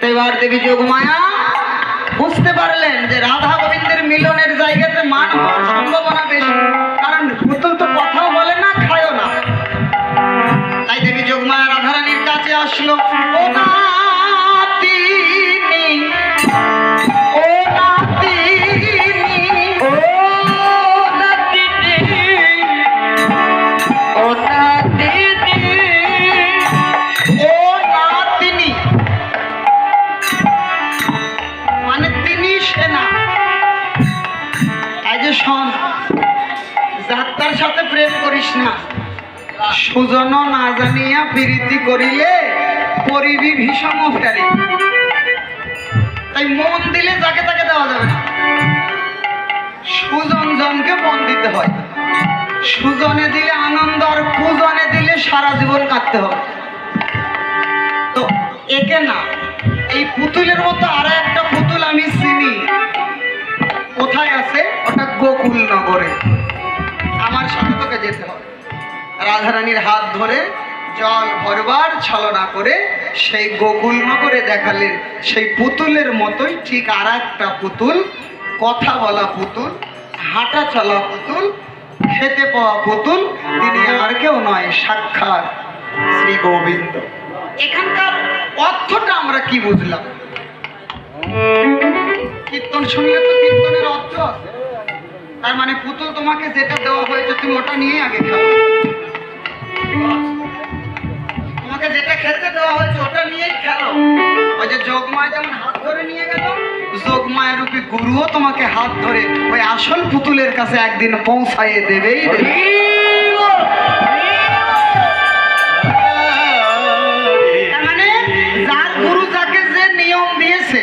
এবার দেবী যোগমায়া বুঝতে পারলেন যে রাধা গোবিন্দের মিলনের জায়গাতে মান সম্ভাবনা বেশি। প্রেম করিস না। সুজন না জানিয়া প্রীতি করিলে পরিবি ভীষণ ফেরে তাই মন দিলে যাকে তাকে দেওয়া যাবে না। সুজন জনকে মন দিতে হয়। সুজনে দিলে আনন্দ আর কুজনে দিলে সারা জীবন কাটতে হবে তো একে না, এই পুতুলের মতো আর একটা পুতুল আমি চিনি। কোথায় আছে? ওটা গোকুল নগরে আমার যেতে হবে। রাধারানীর হাত ধরে জল ভরবার ছলনা করে সেই গোকুল নগরে দেখালেন, সেই পুতুলের মতোই ঠিক আর একটা পুতুল, কথা বলা পুতুল, হাঁটা চলা পুতুল, খেতে পাওয়া পুতুল, তিনি আর কেউ নয়, সাক্ষাৎ শ্রী গোবিন্দ। এখানকার অর্থটা আমরা কি বুঝলাম? কীর্তন শুনলে তো কীর্তনের অর্থ আছে। তার মানে পুতুল তোমাকে যেটা দেওয়া হয়েছে, তুমি ওটা নিয়ে আগে খাও। তোমাকে যেটা খেতে দেওয়া হয়েছে, ওটা নিয়েই খেলো। ওই যে যোগমায় যেমন হাত ধরে নিয়ে গেল, যোগমায় রূপী গুরুও তোমাকে হাত ধরে ওই আসল পুতুলের কাছে একদিন পৌঁছাইয়ে দেবেই দেবে। মানে যার গুরু যাকে যে নিয়ম দিয়েছে,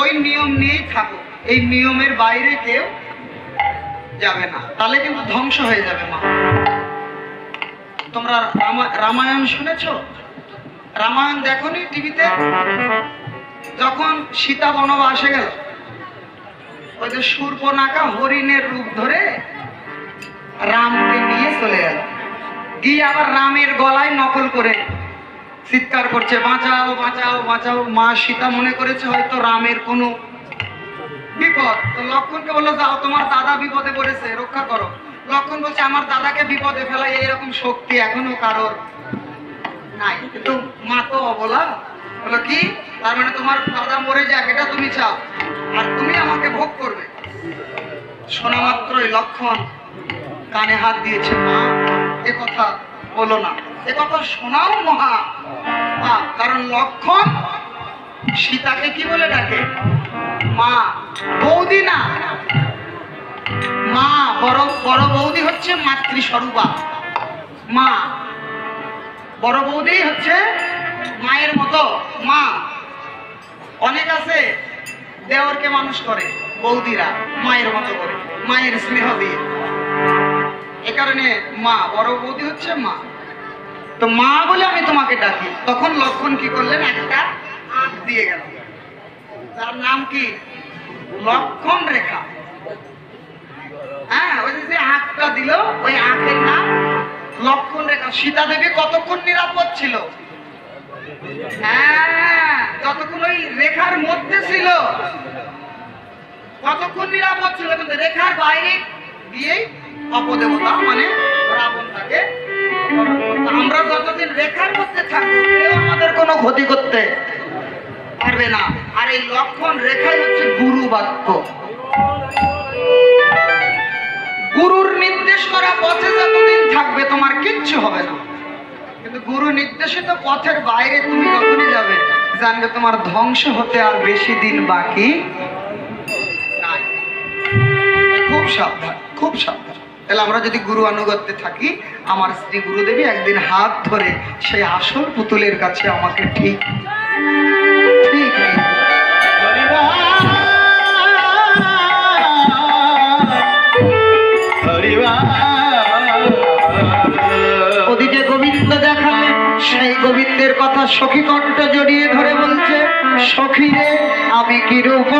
ওই নিয়ম নিয়েই থাকো এই নিয়মের বাইরে কেউ যাবে না। তাহলে কিন্তু ধ্বংস হয়ে যাবে, মা। তোমরা রামায়ণ শুনেছ? রামায়ণ দেখনি টিভিতে? যখন সীতা বনবাসে গেল, ওই যে সূর্পনাখা হরিণের রূপ ধরে রামকে নিয়ে চলে গেল গিয়ে আবার রামের গলায় নকল করে চিৎকার করছে, বাঁচাও বাঁচাও বাঁচাও। মা সীতা মনে করেছে হয়তো রামের কোনো বিপদ। তো লক্ষণকে বলল, যাও, তোমার দাদা বিপদে পড়েছে, রক্ষা করো। লক্ষণ বলছে, আমার দাদাকে বিপদে ফেলাই এইরকম শক্তি এখনও কারোর নাই। কিন্তু মা তো অবলা। বলো কি? তার মানে তোমার দাদা মরে যাক এটা তুমি চাও? আর তুমি আমাকে ভোগ করবে? শোনা মাত্রই লক্ষণ কানে হাত দিয়েছে, মা, এ কথা বলো না। এ কথা শোনাও, মহা। কারণ লক্ষণ সীতাকে কি বলে ডাকে? মা, বৌদি না। মা, বড় বড় বৌদি হচ্ছে মাতৃস্বরূপা। মা, বড় বৌদি হচ্ছে মায়ের মতো। মা, অনেক আছে দেওরকে মানুষ করে, বৌদিরা মায়ের মতো করে, মায়ের স্নেহ দিয়ে। এ কারণে মা, বড় বৌদি হচ্ছে মা। তো মা বলে আমি তোমাকে ডাকি। তখন লক্ষণ কি করলেন? একটা আঁক দিয়ে গেল। তার নাম কি? লক্ষণ রেখা। হ্যাঁ ওই যে আঁকটা দিল, ওই আঁকের নাম লক্ষণ রেখা। সীতা দেবী কতক্ষণ নিরাপদ ছিল? হ্যাঁ যতক্ষণ ওই রেখার মধ্যে ছিল। কতক্ষণ নিরাপদ ছিল? কিন্তু রেখার বাইরে দিয়েই অপদেবতা মানে আমরা যতদিন রেখার মধ্যে থাকব আমাদের কোনো ক্ষতি করতে পারবে না। আর এই লক্ষণ রেখাই হচ্ছে গুরু বাক্য। গুরুর নির্দেশ করা পথে যতদিন থাকবে তোমার কিচ্ছু হবে না। কিন্তু গুরু নির্দেশিত পথের বাইরে তুমি যখনই যাবে, জানবে তোমার ধ্বংস হতে আর বেশি দিন বাকি খুব সাবধান খুব সাবধান। তাহলে আমরা যদি গুরু আনুগত্যে থাকি, আমার শ্রী গুরুদেবী একদিন হাত ধরে সেই আসল পুতুলের কাছে আমাকে ঠিক গোবিন্দের কথা সখী কণ্ঠ জড়িয়ে ধরে বলছে সখী রে আমি কি রূপ?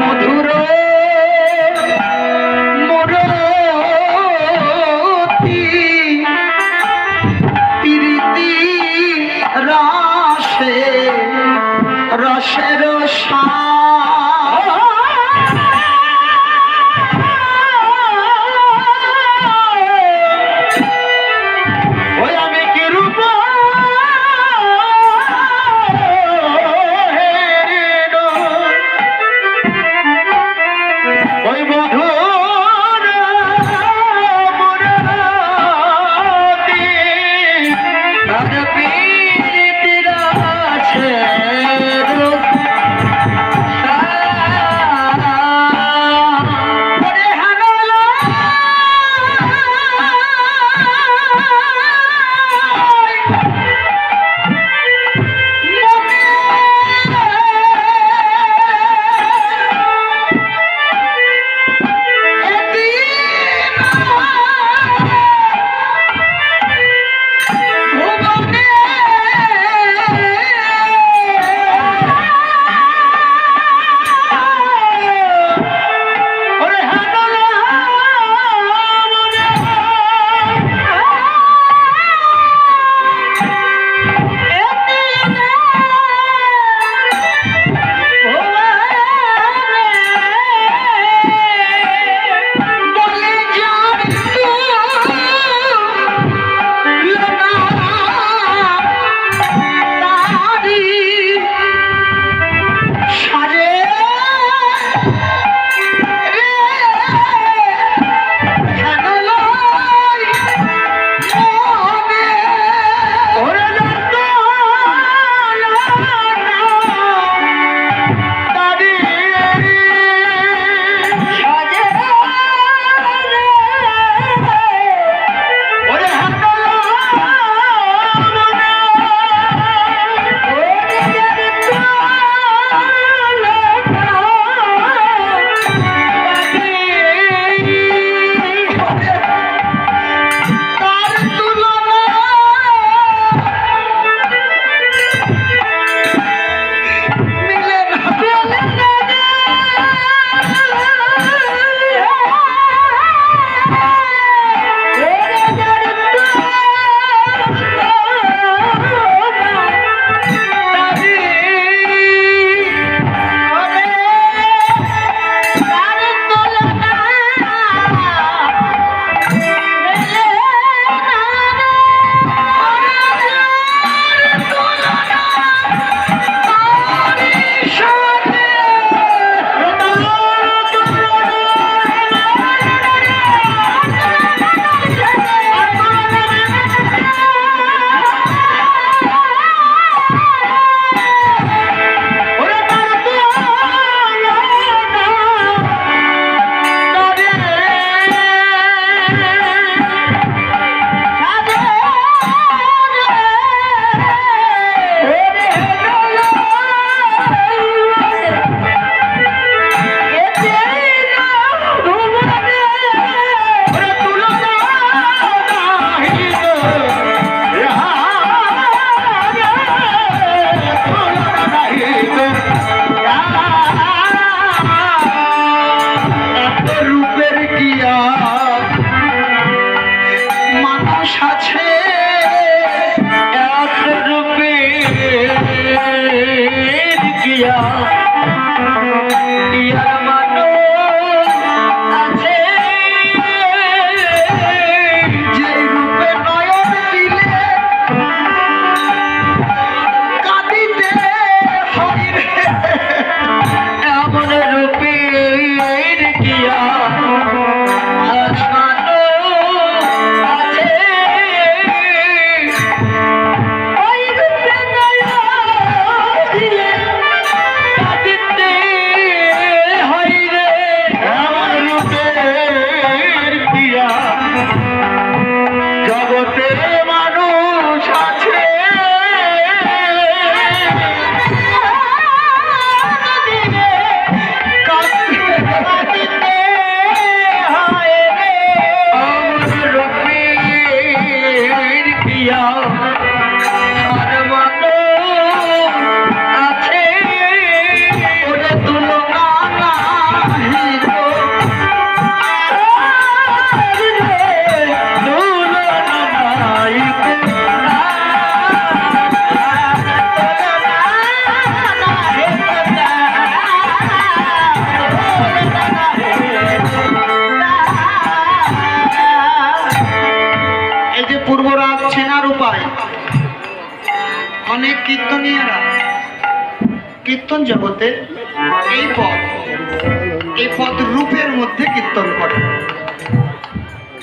মধুর কীর্তন জগতে এই পদ এই পদ রূপের মধ্যে কীর্তন করে।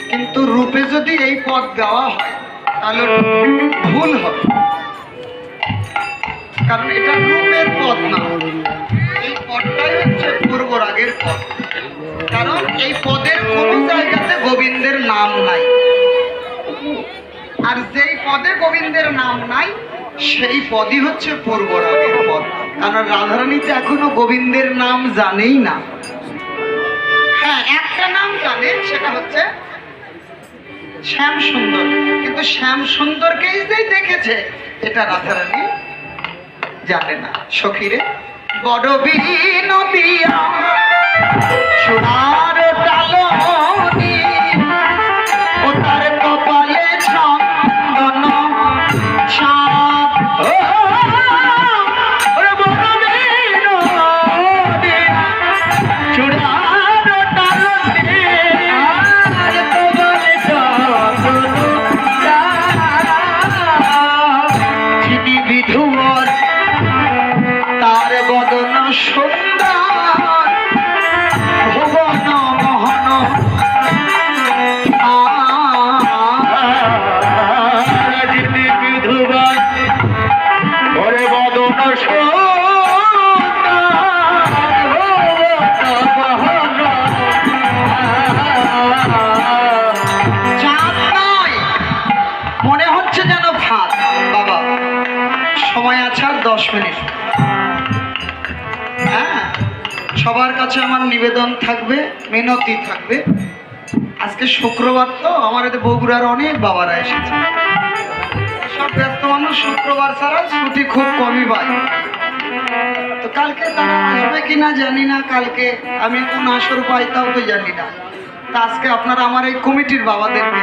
কিন্তু রূপে যদি এই পদ গাওয়া হয়, তাহলে ভুল হবে। কারণ এটা রূপের পদ না। এই পদটাই হচ্ছে পূর্বরাগের পদ কারণ এই পদের কোনো জায়গাতে গোবিন্দের নাম নাই। আর যেই পদে গোবিন্দের নাম নাই, সেই পদই হচ্ছে পূর্ব রাগের পদ কারণ রাধারানী তো এখনও গোবিন্দের নাম জানেই না। হ্যাঁ একটা নাম জানে, সেটা হচ্ছে শ্যাম সুন্দর কিন্তু শ্যাম সুন্দরকেই যে দেখেছে, এটা রাধারানী জানে না। সখীরে, বড় বিনদিয়া সোনার কাছে আমার নিবেদন থাকবে, মিনতি থাকবে। আজকে শুক্রবার তো, আমার এতে বগুড়ার অনেক বাবারা এসেছে। সব ব্যস্ত মানুষ শুক্রবার ছাড়া ছুটি খুব কমই পায়। তো কালকে তারা আসবে কিনা জানি না, কালকে আমি কোন আসর পাই তাও তো জানি না। তা আজকে আপনারা আমার এই কমিটির বাবাদেরকে,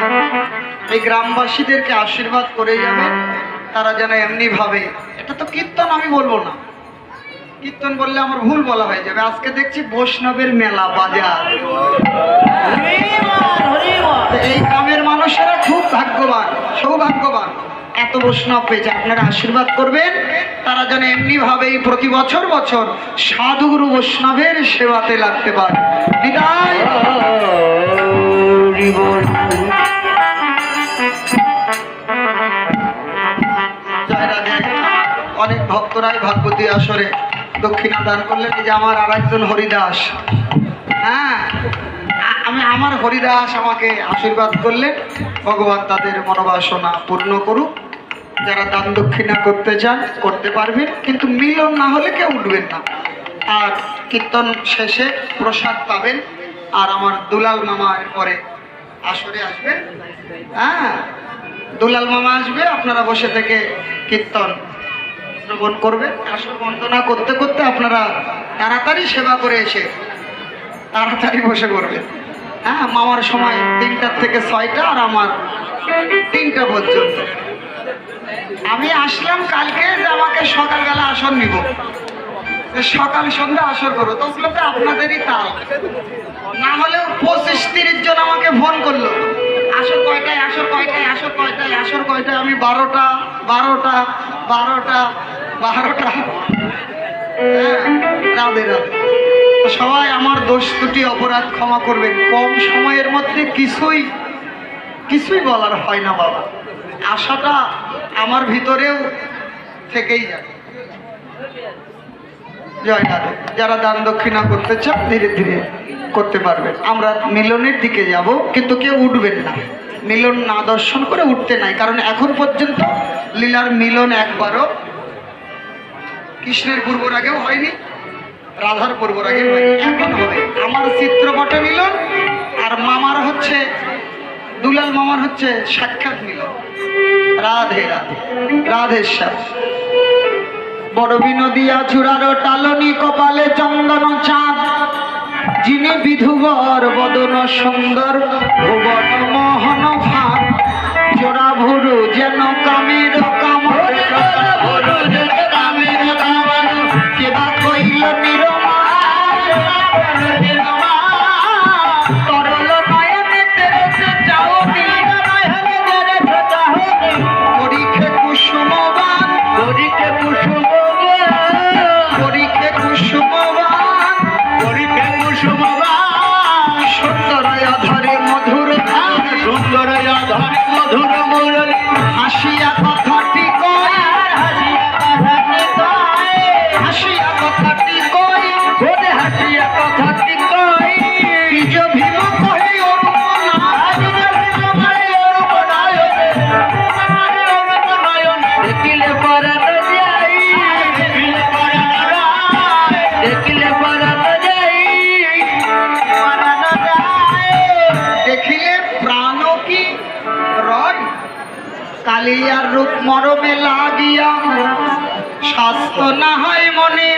এই গ্রামবাসীদেরকে আশীর্বাদ করে যাবেন তারা যেন এমনি ভাবে এটা তো কীর্তন আমি বলব না। কীর্তন বললে আমার ভুল বলা হয়ে যাবে। আজকে দেখছি বৈষ্ণবের মেলা বাজার। এই গ্রামের মানুষেরা খুব ভাগ্যবান, সৌভাগ্যবান। এত বৈষ্ণব পেয়েছে, আপনারা আশীর্বাদ করবেন। তারা যেন এমনি ভাবেই প্রতি বছর বছর সাধুগুরু বৈষ্ণবের সেবাতে লাগতে পারে। বিদায়। অনেক ভক্তরাই ভাগবতী আসরে দক্ষিণা দান করলেন যে আমার আর একজন হরিদাস। হ্যাঁ আমি আমার হরিদাস আমাকে আশীর্বাদ করলেন। ভগবান তাদের মনোবাসনা পূর্ণ করুক। যারা দান দক্ষিণা করতে চান, করতে পারবেন। কিন্তু মিলন না হলে কেউ উঠবেন না। আর কীর্তন শেষে প্রসাদ পাবেন। আর আমার দুলাল মামা পরে আসরে আসবেন। হ্যাঁ দুলাল মামা আসবে, আপনারা বসে থেকে কীর্তন শ্রবণ করবেন আসর বন্দনা করতে করতে আপনারা তাড়াতাড়ি সেবা করে এসে তাড়াতাড়ি বসে করবেন হ্যাঁ মামার সময় তিনটার থেকে ছয়টা আর আমার তিনটা পর্যন্ত। আমি আসলাম কালকে যে আমাকে সকালবেলা আসর নিব। সকাল সন্ধ্যা আসর করো তো আপনাদেরই তাল। না হলেও পঁচিশ তিরিশ জন আমাকে ফোন করল। আসর কয়টায় আসর কয়টায় আসর কয়টায় আসর কয়টায়, আমি বারোটা বারোটা বারোটা বারোটা। হ্যাঁ, রাধে রাধে। সবাই আমার দোষ দুটি অপরাধ ক্ষমা করবেন। কম সময়ের মধ্যে কিছুই কিছুই বলার হয় না বাবা। আশাটা আমার ভিতরেও থেকেই যায়। জয় রাধে। যারা দান দক্ষিণা করতে চান ধীরে ধীরে করতে পারবেন। আমরা মিলনের দিকে যাব কিন্তু কেউ উঠবেন না। মিলন না দর্শন করে উঠতে নাই, কারণ এখন পর্যন্ত লীলার মিলন একবারও কৃষ্ণের পূর্বর আগেও হয়নি, রাধার পূর্বর আগে এখন হবে। আমার চিত্রপটে মিলন, আর মামার হচ্ছে, দুলাল মামার হচ্ছে সাক্ষাৎ মিলন। রাধে রাধে রাধেশ্যাম বড় বিনোদিয়া চূড়ার টালনি কপালে চন্দন চাঁদ, যিনি বিধুবর বদন সুন্দর ভুবন মোহন ফাঁদ জোড়া ভুরু যেন কামর মরমে লাগিয়া স্বাস্থ্য না হয় মনে